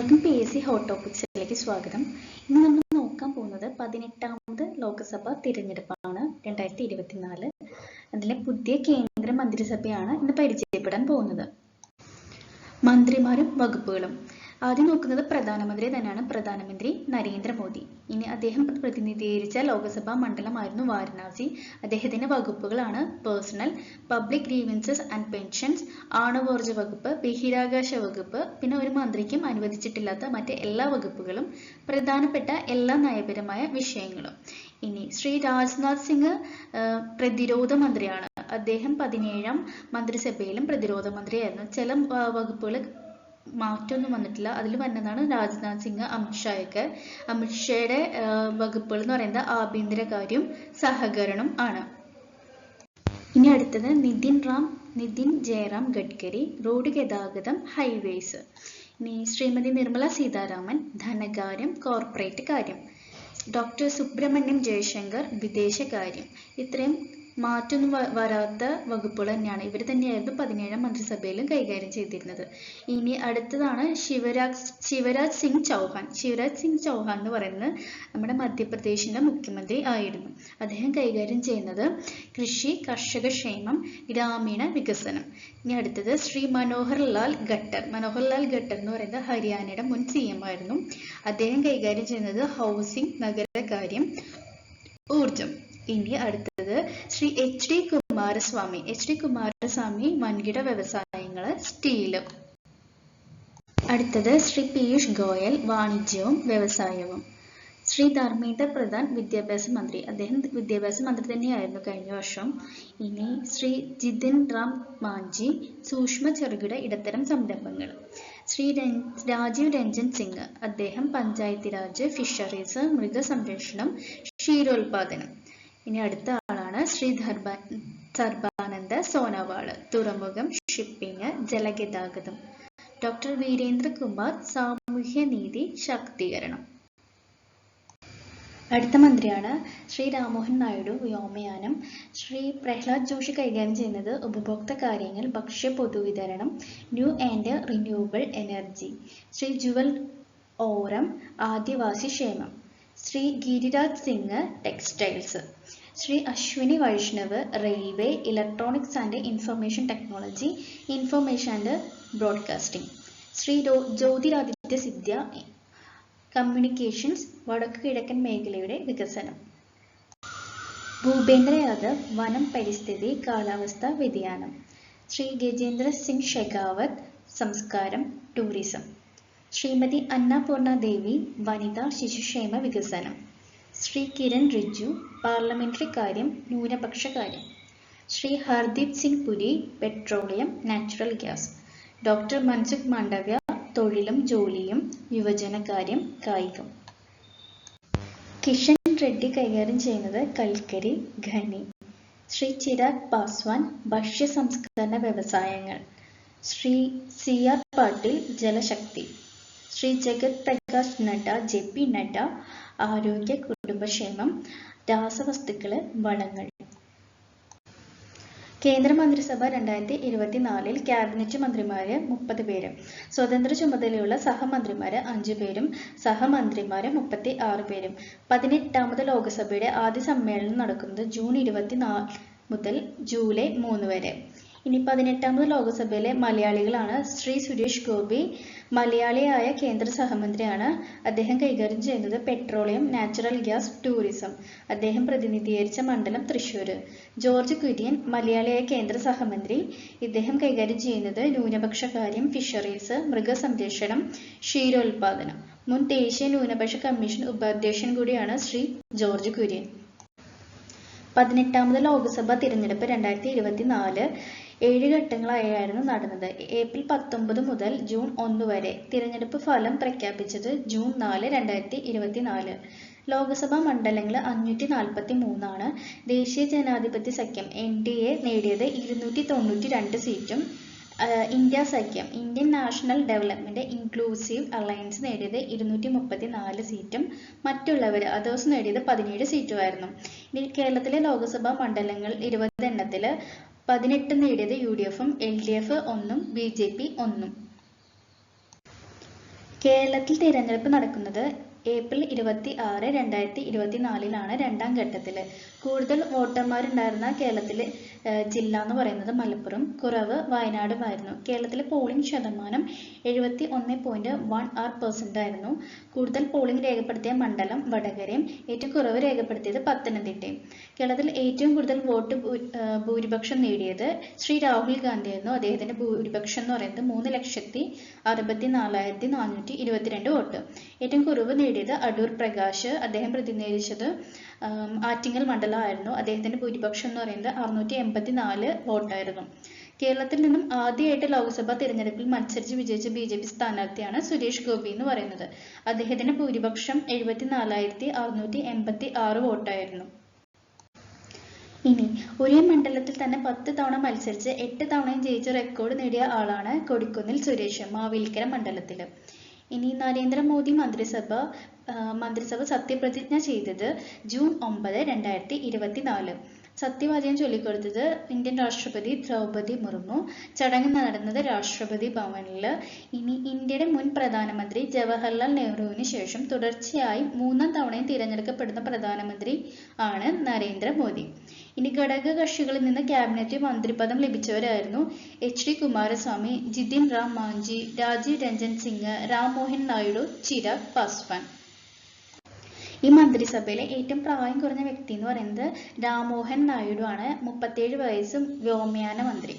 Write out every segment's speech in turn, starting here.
എല്ലാവർക്കും P S C hot ടോപ്പിക്സിലേക്ക് സ്വാഗതം. ഇന്ന് നമ്മൾ നോക്കാൻ പോകുന്നത് പതിനെട്ടാമത് ലോക്സഭ തിരഞ്ഞെടുപ്പാണ് രണ്ടായിരത്തി ഇരുപത്തിനാല്. അതിലെ പുതിയ കേന്ദ്ര മന്ത്രിസഭയാണ് ഇന്ന് പരിചയപ്പെടാൻ പോകുന്നത്. മന്ത്രിമാരും വകുപ്പുകളും ആദ്യം നോക്കുന്നത് പ്രധാനമന്ത്രി തന്നെയാണ് പ്രധാനമന്ത്രി നരേന്ദ്രമോദി. ഇനി അദ്ദേഹം പ്രതിനിധീകരിച്ച ലോക്സഭാ മണ്ഡലമായിരുന്നു വാരണാസി. അദ്ദേഹത്തിന്റെ വകുപ്പുകളാണ് personnel public grievances and pensions ആണവോർജ വകുപ്പ് ബഹിരാകാശ വകുപ്പ് പിന്നെ ഒരു മന്ത്രിക്കും അനുവദിച്ചിട്ടില്ലാത്ത മറ്റ് എല്ലാ വകുപ്പുകളും പ്രധാനപ്പെട്ട എല്ലാ നയപരമായ വിഷയങ്ങളും. ഇനി ശ്രീ രാജ്നാഥ് സിംഗ് പ്രതിരോധ മന്ത്രിയാണ്. അദ്ദേഹം പതിനേഴാം മന്ത്രിസഭയിലും പ്രതിരോധ മന്ത്രിയായിരുന്നു. ചില വകുപ്പുകൾ മാറ്റമൊന്നും വന്നിട്ടില്ല. അതിൽ വന്നതാണ് രാജ്നാഥ് സിംഗ് അമിത്ഷായൊക്കെ അമിത്ഷായുടെ വകുപ്പുകൾ എന്ന് പറയുന്നത് ആഭ്യന്തര കാര്യം സഹകരണം ആണ്. ഇനി അടുത്തത് നിതിൻ റാം നിതിൻ ജയറാം ഗഡ്കരി റോഡ് ഗതാഗതം ഹൈവേസ്. ഇനി ശ്രീമതി നിർമ്മല സീതാരാമൻ ധനകാര്യം കോർപ്പറേറ്റ് കാര്യം. ഡോക്ടർ സുബ്രഹ്മണ്യം ജയശങ്കർ വിദേശകാര്യം. ഇത്രയും മാറ്റൊന്നും വരാത്ത വകുപ്പുകൾ തന്നെയാണ്. ഇവർ തന്നെയായിരുന്നു പതിനേഴാം മന്ത്രിസഭയിലും കൈകാര്യം ചെയ്തിരുന്നത്. ഇനി അടുത്തതാണ് ശിവരാജ് ശിവരാജ് സിംഗ് ചൗഹാൻ. ശിവരാജ് സിംഗ് ചൗഹാൻ എന്ന് പറയുന്നത് നമ്മുടെ മധ്യപ്രദേശിന്റെ മുഖ്യമന്ത്രി ആയിരുന്നു. അദ്ദേഹം കൈകാര്യം ചെയ്യുന്നത് കൃഷി കർഷക ക്ഷേമം ഗ്രാമീണ വികസനം. ഇനി അടുത്തത് ശ്രീ മനോഹർ ലാൽ ഖട്ടർ. മനോഹർ ലാൽ ഖട്ടർ എന്ന് പറയുന്നത് ഹരിയാനയുടെ മുൻ സി എം ആയിരുന്നു. അദ്ദേഹം കൈകാര്യം ചെയ്യുന്നത് ഹൗസിംഗ് നഗരകാര്യം ഊർജം ഇനി അടുത്തത് Shri H D Kumaraswamy. H D Kumaraswamy വൻകിട വ്യവസായങ്ങൾ സ്റ്റീലും. അടുത്തത് ശ്രീ പീയൂഷ് ഗോയൽ വാണിജ്യവും വ്യവസായവും. ശ്രീ ധർമ്മേന്ദ്ര പ്രധാൻ വിദ്യാഭ്യാസ മന്ത്രി. അദ്ദേഹം വിദ്യാഭ്യാസ മന്ത്രി തന്നെയായിരുന്നു കഴിഞ്ഞ വർഷം. ഇനി ശ്രീ ജിതിൻ റാം മാഞ്ചി സൂക്ഷ്മ ചെറുകിട ഇടത്തരം സംരംഭങ്ങൾ. ശ്രീ രാജീവ് രഞ്ജൻ സിംഗ് അദ്ദേഹം പഞ്ചായത്ത് രാജ് ഫിഷറീസ് മൃഗസംരക്ഷണം ക്ഷീരോത്പാദനം ഇനി അടുത്ത ആളാണ് ശ്രീ ധർബ സർബാനന്ദ സോനവാൾ. തുറമുഖം ഷിപ്പിംഗ് ജലഗതാഗതം. ഡോക്ടർ വീരേന്ദ്രകുമാർ സാമൂഹ്യനീതി ശാക്തീകരണം. അടുത്ത മന്ത്രിയാണ് ശ്രീ രാമോഹൻ നായിഡു വ്യോമയാനം. ശ്രീ പ്രഹ്ലാദ് ജോഷി കൈകാര്യം ചെയ്യുന്നത് ഉപഭോക്തൃ കാര്യങ്ങൾ ഭക്ഷ്യ പൊതുവിതരണം new and renewable energy. Shri Jual Oram ആദിവാസി ക്ഷേമം. Shri Giriraj Singh textiles. Shri Ashwini Vaishnaw railway electronics and information technology information and broadcasting. Shri Jyotiraditya Scindia communications വടക്ക് കിഴക്കൻ മേഖലയുടെ വികസനം. ഭൂപേന്ദ്ര യാദവ് വനം പരിസ്ഥിതി കാലാവസ്ഥ വ്യതിയാനം. ശ്രീ ഗജേന്ദ്ര സിംഗ് ഷെഖാവത്ത് സംസ്കാരം ടൂറിസം. ശ്രീമതി അന്നപൂർണ ദേവി വനിതാ ശിശുക്ഷേമ വികസനം. ശ്രീ കിരൺ റിജു പാർലമെന്ററി കാര്യം ന്യൂനപക്ഷ കാര്യം. Shri Hardeep Singh Puri petroleum natural gas. Doctor Mansukh Mandaviya തൊഴിലും ജോലിയും യുവജനകാര്യം കായികം. കിഷൻ റെഡ്ഡി കൈകാര്യം ചെയ്യുന്നത് കൽക്കരി ഖനി. ശ്രീ ചിരാഗ് പാസ്വാൻ ഭക്ഷ്യ സംസ്കരണ വ്യവസായങ്ങൾ. ശ്രീ സി ആർ പാട്ടീൽ ജലശക്തി. ശ്രീ ജഗത് പ്രകാശ് നഡ്ഡ ജെ പി നഡ്ഡ ആരോഗ്യ കുടുംബക്ഷേമം രാസവസ്തുക്കൾ വളങ്ങൾ. കേന്ദ്ര മന്ത്രിസഭ രണ്ടായിരത്തി ഇരുപത്തിനാലിൽ ക്യാബിനറ്റ് മന്ത്രിമാര് മുപ്പത് പേര്. സ്വതന്ത്ര ചുമതലയുള്ള സഹമന്ത്രിമാര് അഞ്ചു പേരും. സഹമന്ത്രിമാര് മുപ്പത്തി ആറ് പേരും. പതിനെട്ടാമത് ലോക്സഭയുടെ ആദ്യ സമ്മേളനം നടക്കുന്നത് ജൂൺ ഇരുപത്തിനാല് മുതൽ ജൂലൈ മൂന്ന് വരെ. ഇനി പതിനെട്ടാമത് ലോകസഭയിലെ മലയാളികളാണ് ശ്രീ സുരേഷ് ഗോപി. മലയാളിയായ കേന്ദ്ര സഹമന്ത്രിയാണ്. അദ്ദേഹം കൈകാര്യം ചെയ്യുന്നത് പെട്രോളിയം നാച്ചുറൽ ഗ്യാസ് ടൂറിസം. അദ്ദേഹം പ്രതിനിധീകരിച്ച മണ്ഡലം തൃശ്ശൂർ ജോർജ് കുര്യൻ മലയാളിയായ കേന്ദ്ര സഹമന്ത്രി. ഇദ്ദേഹം കൈകാര്യം ചെയ്യുന്നത് ന്യൂനപക്ഷ കാര്യം ഫിഷറീസ് മൃഗസംരക്ഷണം ക്ഷീരോത്പാദനം മുൻ ദേശീയ ന്യൂനപക്ഷ കമ്മീഷൻ ഉപാധ്യക്ഷൻ കൂടിയാണ് ശ്രീ ജോർജ് കുര്യൻ. പതിനെട്ടാമത് ലോക്സഭാ തിരഞ്ഞെടുപ്പ് രണ്ടായിരത്തി ഇരുപത്തിനാല് ഏഴ് ഘട്ടങ്ങളായായിരുന്നു നടന്നത്. ഏപ്രിൽ പത്തൊമ്പത് മുതൽ ജൂൺ ഒന്ന് വരെ തിരഞ്ഞെടുപ്പ് ഫലം പ്രഖ്യാപിച്ചത് ജൂൺ നാല് രണ്ടായിരത്തി ഇരുപത്തിനാല് ലോക്സഭാ മണ്ഡലങ്ങൾ അഞ്ഞൂറ്റി നാൽപ്പത്തി മൂന്നാണ് ദേശീയ ജനാധിപത്യ സഖ്യം എൻ ഡി എ നേടിയത് ഇരുന്നൂറ്റി തൊണ്ണൂറ്റി രണ്ട് സീറ്റും ഇന്ത്യ സഖ്യം Indian national development inclusive alliance നേടിയത് ഇരുന്നൂറ്റി മുപ്പത്തി നാല് സീറ്റും മറ്റുള്ളവർ അതേഴ്സ് നേടിയത് പതിനേഴ് സീറ്റുമായിരുന്നു. ഇനി കേരളത്തിലെ ലോക്സഭാ മണ്ഡലങ്ങൾ ഇരുപത് എണ്ണത്തിൽ പതിനെട്ട് നേടിയത് യു ഡി എഫും എൽ ഡി എഫ് ഒന്നും ബി ജെ പി ഒന്നും. കേരളത്തിൽ തിരഞ്ഞെടുപ്പ് നടക്കുന്നത് ഏപ്രിൽ ഇരുപത്തി ആറ് രണ്ടായിരത്തി ഇരുപത്തി നാലിലാണ് രണ്ടാം ഘട്ടത്തിൽ കൂടുതൽ വോട്ടർമാരുണ്ടായിരുന്ന കേരളത്തിലെ ജില്ല എന്ന് പറയുന്നത് മലപ്പുറം കുറവ് വയനാടുമായിരുന്നു. കേരളത്തിലെ പോളിംഗ് ശതമാനം എഴുപത്തി ഒന്ന് പോയിന്റ് വൺ ആറ് പെർസെന്റ് ആയിരുന്നു. കൂടുതൽ പോളിംഗ് രേഖപ്പെടുത്തിയ മണ്ഡലം വടകരയും ഏറ്റവും കുറവ് രേഖപ്പെടുത്തിയത് പത്തനംതിട്ടയും. കേരളത്തിൽ ഏറ്റവും കൂടുതൽ വോട്ട് ഭൂരിപക്ഷം നേടിയത് ശ്രീ രാഹുൽ ഗാന്ധിയായിരുന്നു. അദ്ദേഹത്തിന്റെ ഭൂരിപക്ഷം എന്ന് പറയുന്നത് മൂന്ന് ലക്ഷത്തി അറുപത്തി നാലായിരത്തി നാനൂറ്റി ഇരുപത്തിരണ്ട് വോട്ട്. ഏറ്റവും കുറവ് നേടിയത് അടൂർ പ്രകാശ്. അദ്ദേഹം പ്രതിനിധീകരിച്ചത് ആറ്റിങ്ങൽ മണ്ഡലമായിരുന്നു. അദ്ദേഹത്തിന്റെ ഭൂരിപക്ഷം എന്ന് പറയുന്നത് അറുന്നൂറ്റി എൺപത്തി നാല് വോട്ടായിരുന്നു. കേരളത്തിൽ നിന്നും ആദ്യമായിട്ട് ലോക്സഭാ തിരഞ്ഞെടുപ്പിൽ മത്സരിച്ച് വിജയിച്ച ബി ജെ പി സ്ഥാനാർത്ഥിയാണ് സുരേഷ് ഗോപി എന്ന് പറയുന്നത്. അദ്ദേഹത്തിന്റെ ഭൂരിപക്ഷം എഴുപത്തി നാലായിരത്തി അറുന്നൂറ്റി എൺപത്തി ആറ് വോട്ടായിരുന്നു. ഇനി ഒരേ മണ്ഡലത്തിൽ തന്നെ പത്ത് തവണ മത്സരിച്ച് എട്ട് തവണയും ജയിച്ച റെക്കോർഡ് നേടിയ ആളാണ് കൊടിക്കുന്നിൽ സുരേഷ് മാവേലിക്കര മണ്ഡലത്തിൽ ഇനി നരേന്ദ്രമോദി മന്ത്രിസഭ മന്ത്രിസഭ സത്യപ്രതിജ്ഞ ചെയ്തത് ജൂൺ ഒമ്പത് രണ്ടായിരത്തി ഇരുപത്തിനാല്. സത്യവാചകം ചൊല്ലിക്കൊടുത്തത് ഇന്ത്യൻ രാഷ്ട്രപതി ദ്രൗപദി മുർമു. ചടങ്ങ് നടന്നത് രാഷ്ട്രപതി ഭവനിൽ. ഇനി ഇന്ത്യയുടെ മുൻ പ്രധാനമന്ത്രി ജവഹർലാൽ നെഹ്റുവിന് ശേഷം തുടർച്ചയായി മൂന്നാം തവണയും തിരഞ്ഞെടുക്കപ്പെടുന്ന പ്രധാനമന്ത്രി ആണ് നരേന്ദ്രമോദി. ഇനി ഘടക കക്ഷികളിൽ നിന്ന് ക്യാബിനറ്റ് മന്ത്രിപദം ലഭിച്ചവരായിരുന്നു എച്ച് ഡി കുമാരസ്വാമി ജിതിൻ റാം മാഞ്ചി രാജീവ് രഞ്ജൻ സിംഗ് രാം മോഹൻ നായിഡു ചിരാഗ് പാസ്വാൻ. ഈ മന്ത്രിസഭയിലെ ഏറ്റവും പ്രായം കുറഞ്ഞ വ്യക്തി എന്ന് പറയുന്നത് രാമോഹൻ നായിഡു ആണ്. മുപ്പത്തേഴ് വയസ്സും വ്യോമയാന മന്ത്രി.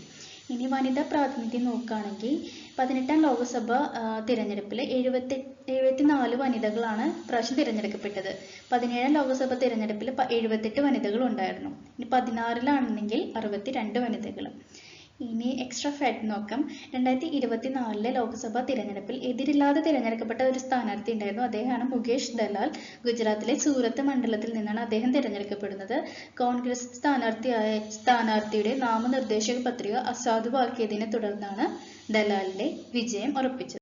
വനിതാ പ്രാതിനിധ്യം നോക്കുകയാണെങ്കിൽ പതിനെട്ടാം ലോകസഭ തിരഞ്ഞെടുപ്പിൽ എഴുപത്തി എഴുപത്തിനാല് വനിതകളാണ് പ്രാവശ്യം തിരഞ്ഞെടുക്കപ്പെട്ടത്. പതിനേഴാം ലോകസഭ തിരഞ്ഞെടുപ്പിൽ എഴുപത്തെട്ട് വനിതകൾ ഉണ്ടായിരുന്നു ഇനി പതിനാറിലാണെങ്കിൽ അറുപത്തിരണ്ട് വനിതകൾ ഇനി എക്സ്ട്രാ ഫാക്ട് നോക്കാം. രണ്ടായിരത്തി ഇരുപത്തി നാലിലെ ലോക്സഭാ തിരഞ്ഞെടുപ്പിൽ എതിരില്ലാതെ തിരഞ്ഞെടുക്കപ്പെട്ട ഒരു സ്ഥാനാർത്ഥി ഉണ്ടായിരുന്നു അദ്ദേഹമാണ് മുകേഷ് ദലാൽ. ഗുജറാത്തിലെ സൂറത്ത് മണ്ഡലത്തിൽ നിന്നാണ് അദ്ദേഹം തിരഞ്ഞെടുക്കപ്പെടുന്നത്. കോൺഗ്രസ് സ്ഥാനാർത്ഥിയായ സ്ഥാനാർത്ഥിയുടെ നാമനിർദ്ദേശക പത്രിക അസാധുവാക്കിയതിനെ തുടർന്നാണ് ദലാലിന്റെ വിജയം ഉറപ്പിച്ചത്.